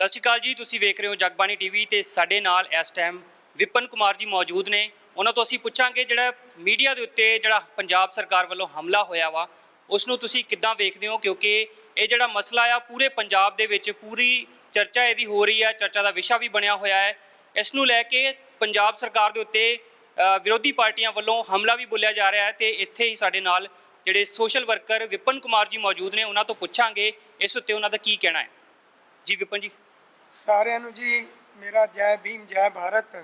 ਸਤਿ ਸ਼੍ਰੀ ਅਕਾਲ ਜੀ, ਤੁਸੀਂ ਵੇਖ ਰਹੇ ਹੋ ਜਗਬਾਣੀ ਟੀਵੀ ਤੇ ਸਾਡੇ ਨਾਲ ਇਸ ਟਾਈਮ ਵਿਪਨ ਕੁਮਾਰ ਜੀ ਮੌਜੂਦ ਨੇ। ਉਹਨਾਂ ਤੋਂ ਅਸੀਂ ਪੁੱਛਾਂਗੇ ਜਿਹੜਾ ਮੀਡੀਆ ਦੇ ਉੱਤੇ ਜਿਹੜਾ ਪੰਜਾਬ ਸਰਕਾਰ ਵੱਲੋਂ ਹਮਲਾ ਹੋਇਆ ਵਾ ਉਸ ਨੂੰ ਤੁਸੀਂ ਕਿੱਦਾਂ ਵੇਖਦੇ ਹੋ? ਕਿਉਂਕਿ ਇਹ ਜਿਹੜਾ ਮਸਲਾ ਆ, ਪੂਰੇ ਪੰਜਾਬ ਦੇ ਵਿੱਚ ਪੂਰੀ ਚਰਚਾ ਇਹਦੀ ਹੋ ਰਹੀ ਹੈ, ਚਰਚਾ ਦਾ ਵਿਸ਼ਾ ਵੀ ਬਣਿਆ ਹੋਇਆ ਹੈ। ਇਸ ਨੂੰ ਲੈ ਕੇ ਪੰਜਾਬ ਸਰਕਾਰ ਦੇ ਉੱਤੇ ਵਿਰੋਧੀ ਪਾਰਟੀਆਂ ਵੱਲੋਂ ਹਮਲਾ ਵੀ ਬੋਲਿਆ ਜਾ ਰਿਹਾ ਹੈ ਤੇ ਇੱਥੇ ਹੀ ਸਾਡੇ ਨਾਲ ਜਿਹੜੇ ਸੋਸ਼ਲ ਵਰਕਰ ਵਿਪਨ ਕੁਮਾਰ ਜੀ ਮੌਜੂਦ ਨੇ, ਉਹਨਾਂ ਤੋਂ ਪੁੱਛਾਂਗੇ। ਇਸ ਉੱਤੇ ਉਹਨਾਂ ਦਾ ਕੀ ਕਹਿਣਾ ਹੈ? ਜੀ, ਵਿਪਨ ਜੀ। ਸਾਰਿਆਂ ਨੂੰ ਜੀ, ਮੇਰਾ ਜੈ ਭੀਮ, ਜੈ ਭਾਰਤ।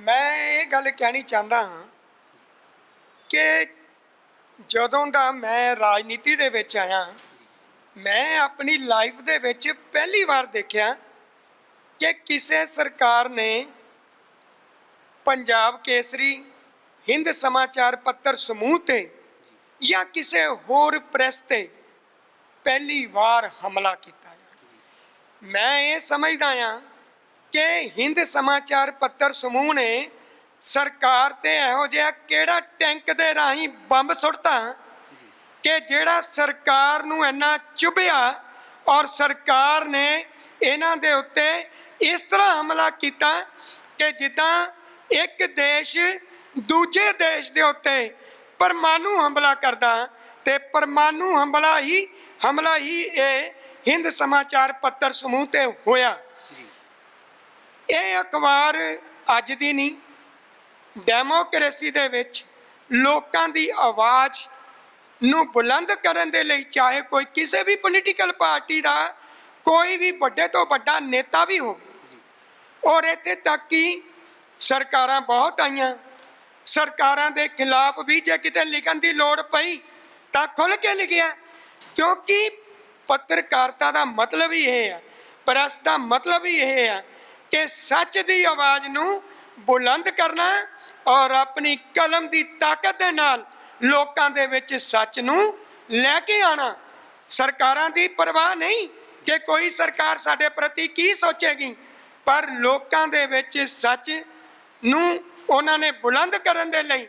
ਮੈਂ ਇਹ ਗੱਲ ਕਹਿਣੀ ਚਾਹੁੰਦਾ ਹਾਂ ਕਿ ਜਦੋਂ ਦਾ ਮੈਂ ਰਾਜਨੀਤੀ ਦੇ ਵਿੱਚ ਆਇਆ, ਮੈਂ ਆਪਣੀ ਲਾਈਫ ਦੇ ਵਿੱਚ ਪਹਿਲੀ ਵਾਰ ਦੇਖਿਆ ਕਿ ਕਿਸੇ ਸਰਕਾਰ ਨੇ ਪੰਜਾਬ ਕੇਸਰੀ, ਹਿੰਦ ਸਮਾਚਾਰ ਪੱਤਰ ਸਮੂਹ ਤੇ ਜਾਂ ਕਿਸੇ ਹੋਰ ਪ੍ਰੈਸ ਤੇ ਪਹਿਲੀ ਵਾਰ ਹਮਲਾ ਕੀਤਾ। ਮੈਂ ਇਹ ਸਮਝਦਾ ਹਾਂ ਕਿ ਹਿੰਦ ਸਮਾਚਾਰ ਪੱਤਰ ਸਮੂਹ ਨੇ ਸਰਕਾਰ ਤੇ ਇਹੋ ਜਿਹਾ ਕਿਹੜਾ ਟੈਂਕ ਦੇ ਰਾਹੀਂ ਬੰਬ ਸੁੱਟਤਾ ਕਿ ਜਿਹੜਾ ਸਰਕਾਰ ਨੂੰ ਇੰਨਾ ਚੁਭਿਆ ਔਰ ਸਰਕਾਰ ਨੇ ਇਹਨਾਂ ਦੇ ਉੱਤੇ ਇਸ ਤਰ੍ਹਾਂ ਹਮਲਾ ਕੀਤਾ ਕਿ ਜਿੱਦਾਂ ਇੱਕ ਦੇਸ਼ ਦੂਜੇ ਦੇਸ਼ ਦੇ ਉੱਤੇ ਪਰਮਾਣੂ ਹਮਲਾ ਕਰਦਾ ਤੇ ਪਰਮਾਣੂ ਹਮਲਾ ਹੀ ਹਮਲਾ ਹੀ ਇਹ ਹਿੰਦ ਸਮਾਚਾਰ ਪੱਤਰ ਸਮੂਹ ਤੇ ਹੋਇਆ। ਇਹ ਅਖਬਾਰ ਅੱਜ ਦੀ ਨਹੀਂ ਡੈਮੋਕ੍ਰੇਸੀ ਦੇ ਵਿੱਚ ਲੋਕਾਂ ਦੀ ਆਵਾਜ਼ ਨੂੰ ਬੁਲੰਦ ਕਰਨ ਦੇ ਲਈ ਚਾਹੇ ਕੋਈ ਕਿਸੇ ਵੀ ਪੋਲੀਟੀਕਲ ਪਾਰਟੀ ਦਾ ਕੋਈ ਵੀ ਵੱਡੇ ਤੋਂ ਵੱਡਾ ਨੇਤਾ ਵੀ ਹੋਵੇ। ਔਰ ਇੱਥੇ ਤੱਕ ਕਿ ਸਰਕਾਰਾਂ ਬਹੁਤ ਆਈਆਂ। ਸਰਕਾਰਾਂ ਦੇ ਖਿਲਾਫ ਵੀ ਜੇ ਕਿਤੇ ਲਿਖਣ ਦੀ ਲੋੜ ਪਈ ਤਾਂ ਖੁੱਲ ਕੇ ਲਿਖਿਆ। ਕਿਉਂਕਿ ਪੱਤਰਕਾਰਤਾ ਦਾ ਮਤਲਬ ਹੀ ਇਹ ਹੈ ਪ੍ਰੈਸ ਦਾ ਮਤਲਬ ਹੀ ਇਹ ਹੈ ਕਿ ਸੱਚ ਦੀ ਆਵਾਜ਼ ਨੂੰ ਬੁਲੰਦ ਕਰਨਾ ਔਰ ਆਪਣੀ ਕਲਮ ਦੀ ਤਾਕਤ ਦੇ ਨਾਲ ਲੋਕਾਂ ਦੇ ਵਿੱਚ ਸੱਚ ਨੂੰ ਲੈ ਕੇ ਆਣਾ ਸਰਕਾਰਾਂ ਦੀ ਪਰਵਾਹ ਨਹੀਂ ਕਿ ਕੋਈ ਸਰਕਾਰ ਸਾਡੇ ਪ੍ਰਤੀ ਕੀ ਸੋਚੇਗੀ, ਪਰ ਲੋਕਾਂ ਦੇ ਵਿੱਚ ਸੱਚ ਨੂੰ ਉਹਨਾਂ ਨੇ ਬੁਲੰਦ ਕਰਨ ਦੇ ਲਈ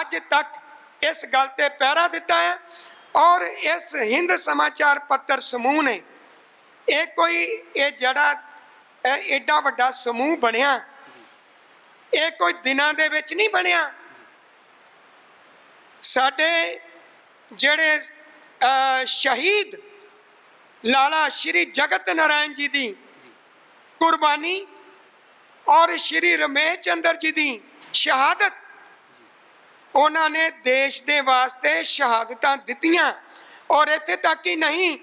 ਅੱਜ ਤੱਕ ਇਸ ਗੱਲ ਤੇ ਪਹਿਰਾ ਦਿੱਤਾ ਹੈ ਔਰ ਇਸ ਹਿੰਦ ਸਮਾਚਾਰ ਪੱਤਰ ਸਮੂਹ ਨੇ ਇਹ ਕੋਈ, ਇਹ ਜਿਹੜਾ, ਇਹ ਵੱਡਾ ਸਮੂਹ ਬਣਿਆ, ਇਹ ਕੋਈ ਦਿਨਾਂ ਦੇ ਵਿੱਚ ਨਹੀਂ ਬਣਿਆ। ਸਾਡੇ ਜਿਹੜੇ ਸ਼ਹੀਦ ਲਾਲਾ ਸ਼੍ਰੀ ਜਗਤ ਨਾਰਾਇਣ ਜੀ ਦੀ ਕੁਰਬਾਨੀ ਔਰ ਸ਼੍ਰੀ ਰਮੇਸ਼ ਚੰਦਰ ਜੀ ਦੀ ਸ਼ਹਾਦਤ ਉਹਨਾਂ ਨੇ ਦੇਸ਼ ਦੇ ਵਾਸਤੇ ਸ਼ਹਾਦਤਾਂ ਦਿੱਤੀਆਂ। ਔਰ ਇੱਥੇ ਤੱਕ ਹੀ ਨਹੀਂ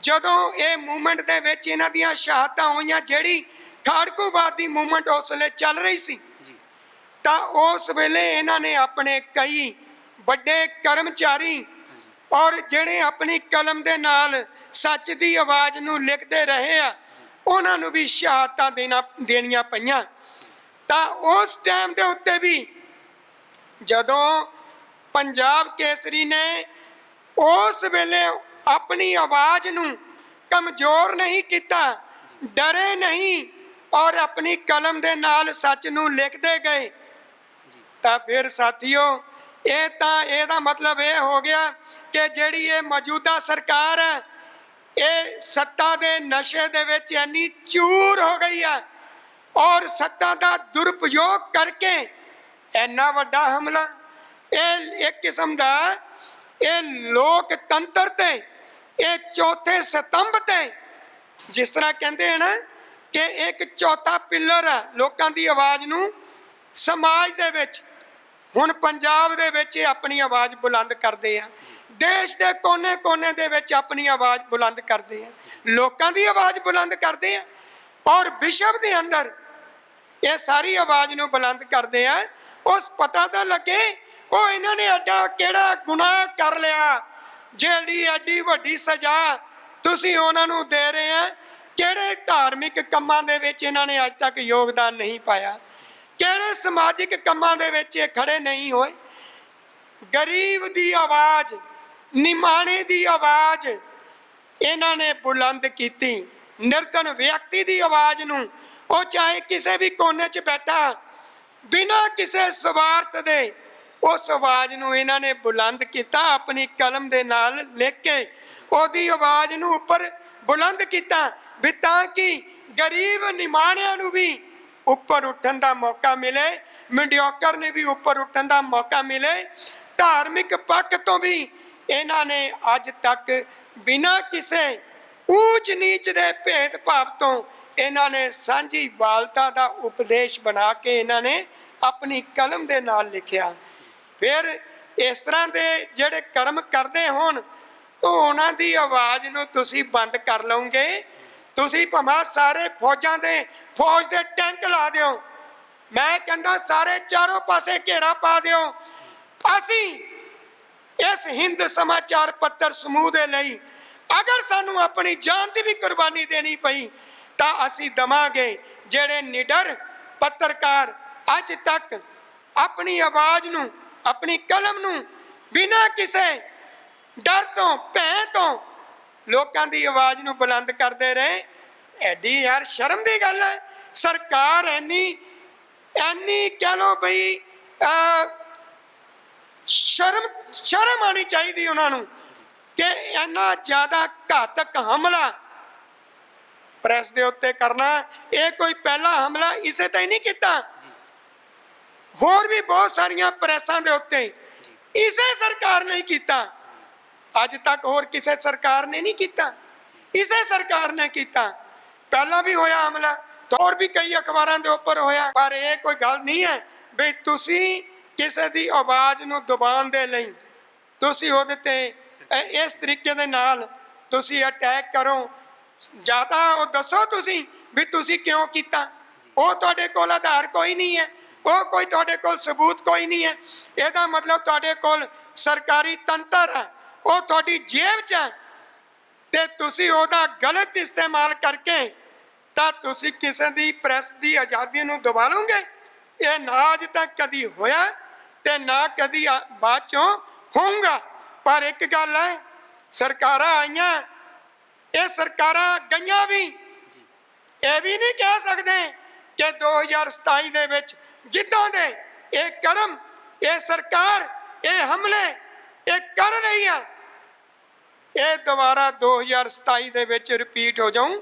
ਜਦੋਂ ਇਹ ਮੂਵਮੈਂਟ ਦੇ ਵਿੱਚ ਇਹਨਾਂ ਦੀਆਂ ਸ਼ਹਾਦਤਾਂ ਹੋਈਆਂ ਜਿਹੜੀ ਖਾੜਕੂਬਾਦ ਦੀ ਮੂਵਮੈਂਟ ਉਸ ਵੇਲੇ ਚੱਲ ਰਹੀ ਸੀ ਤਾਂ ਉਸ ਵੇਲੇ ਇਹਨਾਂ ਨੇ ਆਪਣੇ ਕਈ ਵੱਡੇ ਕਰਮਚਾਰੀ ਔਰ ਜਿਹੜੇ ਆਪਣੀ ਕਲਮ ਦੇ ਨਾਲ ਸੱਚ ਦੀ ਆਵਾਜ਼ ਨੂੰ ਲਿਖਦੇ ਰਹੇ ਆ ਉਹਨਾਂ ਨੂੰ ਵੀ ਸ਼ਹਾਦਤਾਂ ਦੇਣਾ ਦੇਣੀਆਂ ਪਈਆਂ। ਤਾਂ ਉਸ ਟਾਈਮ ਦੇ ਉੱਤੇ ਵੀ ਜਦੋਂ ਪੰਜਾਬ ਕੇਸਰੀ ਨੇ ਉਸ ਵੇਲੇ ਆਪਣੀ ਆਵਾਜ਼ ਨੂੰ ਕਮਜ਼ੋਰ ਨਹੀਂ ਕੀਤਾ, ਡਰੇ ਨਹੀਂ ਔਰ ਆਪਣੀ ਕਲਮ ਦੇ ਨਾਲ ਸੱਚ ਨੂੰ ਲਿਖਦੇ ਗਏ। ਤਾਂ ਫਿਰ ਸਾਥੀਓ, ਇਹ ਤਾਂ ਇਹਦਾ ਮਤਲਬ ਇਹ ਹੋ ਗਿਆ ਕਿ ਜਿਹੜੀ ਇਹ ਮੌਜੂਦਾ ਸਰਕਾਰ ਹੈ, ਇਹ ਸੱਤਾ ਦੇ ਨਸ਼ੇ ਦੇ ਵਿੱਚ ਇੰਨੀ ਚੂਰ ਹੋ ਗਈ ਹੈ ਔਰ ਸੱਤਾ ਦਾ ਦੁਰਪਯੋਗ ਕਰਕੇ ਇੰਨਾ ਵੱਡਾ ਹਮਲਾ, ਇਹ ਇੱਕ ਕਿਸਮ ਦਾ ਇਹ ਲੋਕਤੰਤਰ ਤੇ, ਇਹ ਚੌਥੇ ਸਤੰਭ ਤੇ। ਜਿਸ ਤਰ੍ਹਾਂ ਕਹਿੰਦੇ ਹਨ ਕਿ ਇੱਕ ਚੌਥਾ ਪਿੱਲਰ ਹੈ ਲੋਕਾਂ ਦੀ ਆਵਾਜ਼ ਨੂੰ ਸਮਾਜ ਦੇ ਵਿੱਚ। ਹੁਣ ਪੰਜਾਬ ਦੇ ਵਿੱਚ ਇਹ ਆਪਣੀ ਆਵਾਜ਼ ਬੁਲੰਦ ਕਰਦੇ ਆ। ਦੇਸ਼ ਦੇ ਕੋਨੇ-ਕੋਨੇ ਦੇ ਵਿੱਚ ਆਪਣੀ ਆਵਾਜ਼ ਬੁਲੰਦ ਕਰਦੇ ਆ। ਲੋਕਾਂ ਦੀ ਆਵਾਜ਼ ਬੁਲੰਦ ਕਰਦੇ ਆ। ਔਰ ਵਿਸ਼ਵ ਦੇ ਅੰਦਰ ਇਹ ਸਾਰੀ ਆਵਾਜ਼ ਨੂੰ ਬੁਲੰਦ ਕਰਦੇ ਆ। ਉਸ ਪਤਾ ਤਾਂ ਲੱਗੇ, ਉਹ ਇਹਨਾਂ ਨੇ ਐਡਾ ਕਿਹੜਾ ਗੁਨਾਹ ਕਰ ਲਿਆ। ਜਿਹੜੀ ਐਡੀ ਵੱਡੀ ਸਜ਼ਾ ਤੁਸੀਂ ਉਹਨਾਂ ਨੂੰ ਦੇ ਰਹੇ ਆ, ਕਿਹੜੇ ਧਾਰਮਿਕ ਕੰਮਾਂ ਦੇ ਵਿੱਚ ਇਹਨਾਂ ਨੇ ਅੱਜ ਤੱਕ ਯੋਗਦਾਨ ਨਹੀਂ ਪਾਇਆ? ਕਿਹੜੇ ਸਮਾਜਿਕ ਕੰਮਾਂ ਦੇ ਵਿੱਚ ਇਹ ਖੜੇ ਨਹੀਂ ਹੋਏ? ਗਰੀਬ ਦੀ ਆਵਾਜ਼, ਨਿਮਾਣੇ ਦੀ ਆਵਾਜ਼ ਇਹਨਾਂ ਨੇ ਬੁਲੰਦ ਕੀਤੀ। ਨਿਰਧਨ ਵਿਅਕਤੀ ਦੀ ਆਵਾਜ਼ ਨੂੰ, ਉਹ ਚਾਹੇ ਕਿਸੇ ਵੀ ਕੋਨੇ 'ਚ ਬੈਠਾ ਬਿਨਾਂ ਕਿਸੇ ਸਵਾਰਥ ਦੇ ਉਸ ਆਵਾਜ਼ ਨੂੰ ਇਹਨਾਂ ਨੇ ਬੁਲੰਦ ਕੀਤਾ, ਆਪਣੀ ਕਲਮ ਦੇ ਨਾਲ ਲਿਖ ਕੇ ਉਹਦੀ ਆਵਾਜ਼ ਨੂੰ ਉੱਪਰ ਬੁਲੰਦ ਕੀਤਾ ਵੀ ਤਾਂ ਕਿ ਗਰੀਬ ਨਿਮਾਣਿਆਂ ਨੂੰ ਵੀ ਉੱਪਰ ਉੱਠਣ ਦਾ ਮੌਕਾ ਮਿਲੇ ਮਿਡਿਓਕਰ ਨੇ ਵੀ ਉੱਪਰ ਉੱਠਣ ਦਾ ਮੌਕਾ ਮਿਲੇ। ਧਾਰਮਿਕ ਪੱਖ ਤੋਂ ਵੀ ਇਹਨਾਂ ਨੇ ਅੱਜ ਤੱਕ ਬਿਨਾਂ ਕਿਸੇ ਊਚ ਨੀਚ ਦੇ ਭੇਦਭਾਵ ਤੋਂ ਇਹਨਾਂ ਨੇ ਸਾਂਝੀ ਵਾਲਤਾ ਦਾ ਉਪਦੇਸ਼ ਬਣਾ ਕੇ ਇਹਨਾਂ ਨੇ ਆਪਣੀ ਕਲਮ ਦੇ ਨਾਲ ਲਿਖਿਆ। ਫਿਰ ਇਸ ਤਰ੍ਹਾਂ ਦੇ ਜਿਹੜੇ ਕਰਮ ਕਰਦੇ ਹੋਣ ਉਹਨਾਂ ਦੀ ਆਵਾਜ਼ ਨੂੰ ਤੁਸੀਂ ਬੰਦ ਕਰ ਲਓਗੇ। ਤੁਸੀਂ ਭਮਾ ਸਾਰੇ ਫੌਜਾਂ ਦੇ, ਫੌਜ ਦੇ ਟੈਂਕ ਲਾ ਦਿਓ। ਮੈਂ ਕਹਿੰਦਾ ਸਾਰੇ ਚਾਰੋਂ ਪਾਸੇ ਘੇਰਾ ਪਾ ਦਿਓ। ਅਸੀਂ ਇਸ ਹਿੰਦ ਸਮਾਚਾਰ ਪੱਤਰ ਸਮੂਹ ਦੇ ਲਈ ਅਗਰ ਸਾਨੂੰ ਆਪਣੀ ਜਾਨ ਦੀ ਵੀ ਕੁਰਬਾਨੀ ਦੇਣੀ ਪਈ, ਤਾਂ ਅਸੀਂ ਦਵਾਂਗੇ। ਜਿਹੜੇ ਨਿਡਰ ਪੱਤਰਕਾਰ ਅੱਜ ਤੱਕ ਆਪਣੀ ਆਵਾਜ਼ ਨੂੰ ਆਪਣੀ ਕਲਮ ਨੂੰ ਬਿਨਾਂ ਕਿਸੇ ਡਰ ਤੋਂ ਭੈ ਤੋਂ ਲੋਕਾਂ ਦੀ ਆਵਾਜ਼ ਨੂੰ ਬੁਲੰਦ ਕਰਦੇ ਰਹੇ। ਐਡੀ ਯਾਰ ਸ਼ਰਮ ਦੀ ਗੱਲ ਹੈ। ਸਰਕਾਰ ਐਨੀ ਐਨੀ ਕਹ ਲੋ ਬਈ ਅਹ, ਸ਼ਰਮ ਸ਼ਰਮ ਆਣੀ ਚਾਹੀਦੀ ਉਹਨਾਂ ਨੂੰ ਕਿ ਇੰਨਾ ਜ਼ਿਆਦਾ ਘਾਤਕ ਹਮਲਾ ਪ੍ਰੈਸ ਦੇ ਉੱਤੇ ਕਰਨਾ। ਇਹ ਕੋਈ ਪਹਿਲਾ ਹਮਲਾ ਇਸੇ ਤੇ ਹੀ ਨਹੀਂ ਕੀਤਾ। ਹੋਰ ਵੀ ਬਹੁਤ ਸਾਰੀਆਂ ਪ੍ਰੈਸਾਂ ਦੇ ਉੱਤੇ ਇਸੇ ਸਰਕਾਰ ਨੇ ਕੀਤਾ। ਅੱਜ ਤੱਕ ਹੋਰ ਕਿਸੇ ਸਰਕਾਰ ਨੇ ਨਹੀਂ ਕੀਤਾ। ਇਸੇ ਸਰਕਾਰ ਨੇ ਕੀਤਾ। ਪਹਿਲਾਂ ਵੀ ਹੋਇਆ ਹਮਲਾ ਹੋਰ ਵੀ ਕਈ ਅਖਬਾਰਾਂ ਦੇ ਉੱਪਰ ਹੋਇਆ। ਪਰ ਇਹ ਕੋਈ ਗੱਲ ਨਹੀਂ ਹੈ ਵੀ ਤੁਸੀਂ ਕਿਸੇ ਦੀ ਆਵਾਜ਼ ਨੂੰ ਦਬਾਉਣ ਦੇ ਲਈ ਤੁਸੀਂ ਉਹਦੇ ਤੇ ਇਸ ਤਰੀਕੇ ਦੇ ਨਾਲ ਤੁਸੀਂ ਅਟੈਕ ਕਰੋ। ਜਾਂ ਤਾਂ ਉਹ ਦੱਸੋ ਤੁਸੀਂ ਵੀ ਤੁਸੀਂ ਕਿਉਂ ਕੀਤਾ। ਉਹ ਤੁਹਾਡੇ ਕੋਲ ਆਧਾਰ ਕੋਈ ਨਹੀਂ ਹੈ। ਉਹ ਕੋਈ ਤੁਹਾਡੇ ਕੋਲ ਸਬੂਤ ਕੋਈ ਨਹੀਂ ਹੈ। ਇਹਦਾ ਮਤਲਬ ਤੁਹਾਡੇ ਕੋਲ ਸਰਕਾਰੀ ਤੰਤਰ ਹੈ। ਉਹ ਤੁਹਾਡੀ ਜੇਬ 'ਚ ਹੈ। ਤੇ ਤੁਸੀਂ ਉਹਦਾ ਗਲਤ ਇਸਤੇਮਾਲ ਕਰਕੇ ਤਾਂ ਤੁਸੀਂ ਕਿਸੇ ਦੀ ਪ੍ਰੈਸ ਦੀ ਆਜ਼ਾਦੀ ਨੂੰ ਦਬਾ ਲਓਗੇ। ਇਹ ਨਾ ਅੱਜ ਤੱਕ ਕਦੀ ਹੋਇਆ ਤੇ ਨਾ ਕਦੀ ਬਾਅਦ ਚੋਂ ਹੋਊਗਾ। ਪਰ ਇੱਕ ਗੱਲ ਹੈ, ਸਰਕਾਰਾਂ ਆਈਆਂ, ਇਹ ਸਰਕਾਰਾਂ ਗਈਆਂ ਵੀ। ਇਹ ਵੀ ਨਹੀਂ ਕਹਿ ਸਕਦੇ ਕਿ 2027 ਦੇ ਵਿੱਚ ਜਿੱਦਾਂ ਦੇ ਇਹ ਕਰਮ, ਇਹ ਸਰਕਾਰ, ਇਹ ਹਮਲੇ, ਇਹ ਕਰ ਰਹੀ ਆ। ਇਹ ਦੁਬਾਰਾ 2027 ਦੇ ਵਿੱਚ ਰਿਪੀਟ ਹੋ ਜਾਊ।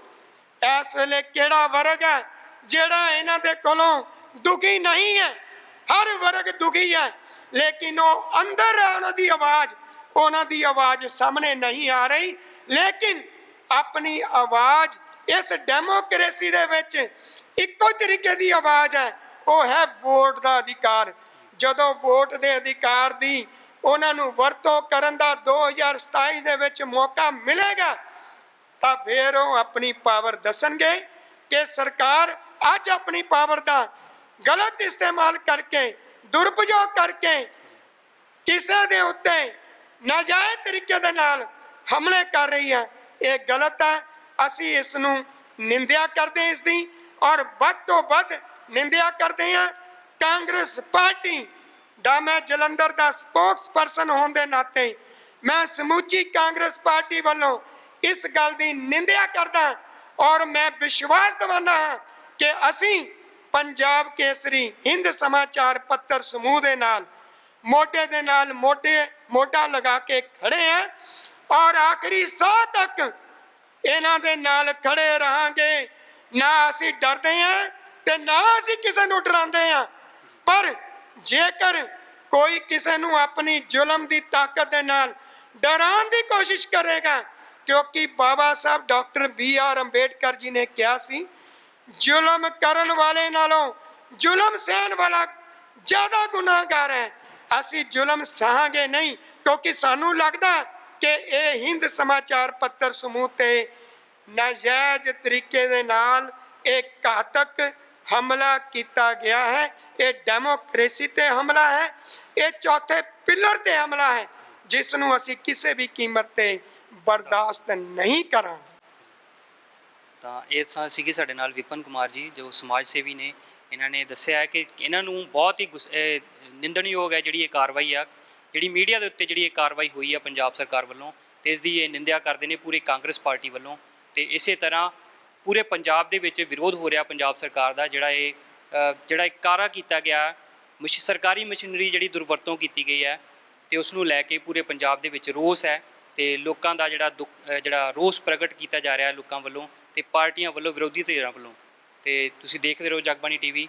ਇਸ ਵੇਲੇ ਕਿਹੜਾ ਵਰਗ ਹੈ ਜਿਹੜਾ ਇਹਨਾਂ ਦੇ ਕੋਲੋਂ ਦੁਖੀ ਨਹੀਂ ਹੈ? ਹਰ ਵਰਗ ਦੁਖੀ ਹੈ, ਲੇਕਿਨ ਉਹ ਅੰਦਰ ਹੈ ਉਹਨਾਂ ਦੀ ਆਵਾਜ਼, ਉਹਨਾਂ ਦੀ ਆਵਾਜ਼ ਸਾਹਮਣੇ ਨਹੀਂ ਆ ਰਹੀ। ਲੇਕਿਨ ਆਪਣੀ ਆਵਾਜ਼ ਇਸ ਡੈਮੋਕ੍ਰੇਸੀ ਦੇ ਵਿੱਚ ਇੱਕੋ ਤਰੀਕੇ ਦੀ ਆਵਾਜ਼ ਹੈ। ਉਹ ਹੈ ਵੋਟ ਦਾ ਅਧਿਕਾਰ। ਜਦੋਂ ਵੋਟ ਦੇ ਅਧਿਕਾਰ ਦੀ ਉਹਨਾਂ ਨੂੰ ਵਰਤੋਂ ਕਰਨ ਦਾ 2027 ਦੇ ਵਿੱਚ ਮੌਕਾ ਮਿਲੇਗਾ, ਤਾਂ ਫਿਰ ਉਹ ਆਪਣੀ ਪਾਵਰ ਦੱਸਣਗੇ ਕਿ ਸਰਕਾਰ ਅੱਜ ਆਪਣੀ ਪਾਵਰ ਦਾ ਗਲਤ ਇਸਤੇਮਾਲ ਕਰਕੇ, ਦੁਰਪਯੋਗ ਕਰਕੇ ਕਿਸੇ ਦੇ ਉੱਤੇ ਨਾਜਾਇਜ਼ ਤਰੀਕੇ ਦੇ ਨਾਲ ਹਮਲੇ ਕਰ ਰਹੀ ਹੈ। ਇਹ ਗਲਤ ਹੈ। ਅਸੀਂ ਇਸ ਨੂੰ ਨਿੰਦਿਆ ਕਰਦੇ ਹਾਂ ਇਸ ਦੀ ਔਰ ਵੱਧ ਤੋਂ ਵੱਧ ਨਿੰਦਿਆ ਕਰਦੇ ਹਾਂ। ਕਾਂਗਰਸ ਪਾਰਟੀ ਦਾ ਮੈਂ ਜਲੰਧਰ ਦਾ ਸਪੋਕਸਪਰਸਨ ਹੋਣ ਦੇ ਨਾਤੇ ਮੈਂ ਸਮੁੱਚੀ ਕਾਂਗਰਸ ਪਾਰਟੀ ਵੱਲੋਂ ਇਸ ਗੱਲ ਦੀ ਨਿੰਦਿਆ ਕਰਦਾ ਔਰ ਮੈਂ ਵਿਸ਼ਵਾਸ ਦਿਵਾਉਂਦਾ ਹਾਂ ਕਿ ਅਸੀਂ ਪੰਜਾਬ ਕੇਸਰੀ ਹਿੰਦ ਸਮਾਚਾਰ ਪੱਤਰ ਸਮੂਹ ਦੇ ਨਾਲ ਮੋਢੇ ਦੇ ਨਾਲ ਮੋਢੇ, ਮੋਢਾ ਲਗਾ ਕੇ ਖੜੇ ਆ ਔਰ ਆਖਰੀ ਸਾਹ ਤੱਕ ਇਹਨਾਂ ਦੇ ਨਾਲ ਖੜੇ ਰਹਾਂਗੇ। ਨਾ ਅਸੀਂ ਡਰਦੇ ਆ ਤੇ ਨਾ ਅਸੀਂ ਕਿਸੇ ਨੂੰ ਡਰਾਉਂਦੇ ਆ ਪਰ ਜੇਕਰ ਕੋਈ ਕਿਸੇ ਨੂੰ ਆਪਣੀ ਜ਼ੁਲਮ ਦੀ ਤਾਕਤ ਦੇ ਨਾਲ ਡਰਾਉਣ ਦੀ ਕੋਸ਼ਿਸ਼ ਕਰੇਗਾ, ਕਿਉਂਕਿ Baba Sahib doctor B R Ambedkar ji ਨੇ ਕਿਹਾ ਸੀ, ਜ਼ੁਲਮ ਕਰਨ ਵਾਲੇ ਨਾਲੋਂ ਜ਼ੁਲਮ ਸਹਿਣ ਵਾਲਾ ਜ਼ਿਆਦਾ ਗੁਨਾਹਗਾਰ ਹੈ। ਅਸੀਂ ਜ਼ੁਲਮ ਸਹਾਂਗੇ ਨਹੀਂ, ਕਿਉਂਕਿ ਸਾਨੂੰ ਲੱਗਦਾ ਕਿ ਇਹ ਹਿੰਦ ਸਮਾਚਾਰ ਪੱਤਰ ਸਮੂਹ ਤੇ ਨਾਜਾਇਜ਼ ਤਰੀਕੇ ਦੇ ਨਾਲ ਇਹ ਘਾਤਕ ਹਮਲਾ ਕੀਤਾ ਗਿਆ ਹੈ। ਇਹ ਡੈਮੋਕ੍ਰੇਸੀ ਤੇ ਹਮਲਾ ਹੈ। ਇਹ ਚੌਥੇ ਪਿਲਰ ਤੇ ਹਮਲਾ ਹੈ। ਜਿਸ ਨੂੰ ਅਸੀਂ ਕਿਸੇ ਵੀ ਕੀਮਤ ਤੇ ਬਰਦਾਸ਼ਤ ਨਹੀਂ ਕਰਾਂਗੇ। ਤਾਂ ਇਹ ਸਾ- ਸੀਗੇ ਸਾਡੇ ਨਾਲ ਵਿਪਨ ਕੁਮਾਰ ਜੀ, ਜੋ ਸਮਾਜ ਸੇਵੀ ਨੇ। ਇਹਨਾਂ ਨੇ ਦੱਸਿਆ ਹੈ ਕਿ ਇਹਨਾਂ ਨੂੰ ਬਹੁਤ ਹੀ ਗੁੱਸ- ਨਿੰਦਣਯੋਗ ਹੈ ਜਿਹੜੀ ਇਹ ਕਾਰਵਾਈ ਆ। ਜਿਹੜੀ ਮੀਡੀਆ ਦੇ ਉੱਤੇ ਜਿਹੜੀ ਇਹ ਕਾਰਵਾਈ ਹੋਈ ਆ ਪੰਜਾਬ ਸਰਕਾਰ ਵੱਲੋਂ, ਤੇ ਇਸ ਦੀ ਇਹ ਨਿੰਦਿਆ ਕਰਦੇ ਨੇ ਪੂਰੀ ਕਾਂਗਰਸ ਪਾਰਟੀ ਵੱਲੋਂ। ਤੇ ਇਸੇ ਤਰ੍ਹਾਂ ਪੂਰੇ ਪੰਜਾਬ ਦੇ ਵਿੱਚ ਵਿਰੋਧ ਹੋ ਰਿਹਾ ਪੰਜਾਬ ਸਰਕਾਰ ਦਾ, ਜਿਹੜਾ ਇਹ ਜਿਹੜਾ ਇਹ ਕਾਰਾ ਕੀਤਾ ਗਿਆ, ਮਸ਼, ਸਰਕਾਰੀ ਮਸ਼ੀਨਰੀ ਜਿਹੜੀ ਦੁਰਵਰਤੋਂ ਕੀਤੀ ਗਈ ਹੈ ਤੇ ਉਸ ਨੂੰ ਲੈ ਕੇ ਪੂਰੇ ਪੰਜਾਬ ਦੇ ਵਿੱਚ ਰੋਸ ਹੈ ਤੇ ਲੋਕਾਂ ਦਾ ਜਿਹੜਾ ਦੁੱਖ ਜਿਹੜਾ ਰੋਸ ਪ੍ਰਗਟ ਕੀਤਾ ਜਾ ਰਿਹਾ ਲੋਕਾਂ ਵੱਲੋਂ ਤੇ ਪਾਰਟੀਆਂ ਵੱਲੋਂ, ਵਿਰੋਧੀ ਧਿਰਾਂ ਵੱਲੋਂ। ਤੇ ਤੁਸੀਂ ਦੇਖਦੇ ਰਹੋ ਜਗਬਾਣੀ ਟੀਵੀ।